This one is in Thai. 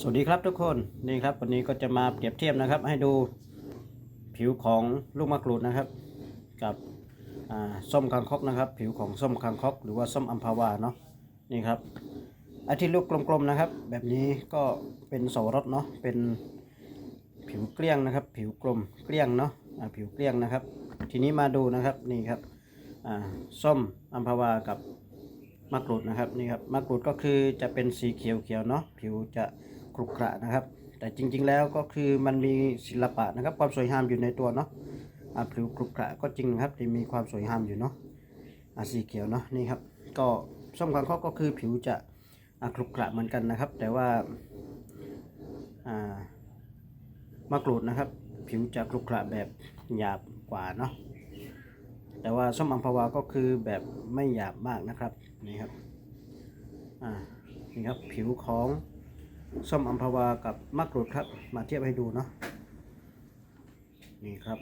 สวัสดีครับทุกคนนี่ครับวันนี้ก็จะมาเปรียบเทียบนะครับ ให้ดูผิวของลูกมะกรูดนะครับ กับส้มคางคกนะครับ ผิวของส้มคางคก หรือว่าส้มอัมพาวาเนาะนี่ครับอ้ที่ลูกกลมๆนะครับ แบบนี้ก็เป็นโสรสเนาะเป็นผิวเกลี้ยงนะครับ ผิวกลมเกลี้ยงเนาะผิวเกลี้ยงนะครับ ทีนี้มาดูนะครับนี่ครับส้มอัมพาวากับมะกรูดนะครับนี่ครับมะกรูดก็คือจะเป็นสีเขียวเขียวๆเนาะผิวจะ กรุกระนะครับ แต่จริง ๆ แล้วก็คือมันมีศิลปะนะครับ ความสวยงามอยู่ในตัวเนาะอ่าผิวกรุกระก็จริงนะครับที่มีความสวยงามอยู่เนาะอ่าสีเขียวเนาะนี่ครับ ก็ส้มคางคกก็คือผิวจะอ่ากรุกระเหมือนกันนะครับ แต่ว่าอ่ามะกรูดนะครับ ผิวจะกรุกกระแบบหยาบกว่าเนาะแต่ว่าส้มอัมพวาก็คือแบบไม่หยาบมากนะครับนี่ครับอ่านี่ครับผิวของ ส้มอัมพวากับมะกรูดครับ มาเทียบให้ดูเนาะนี่ครับ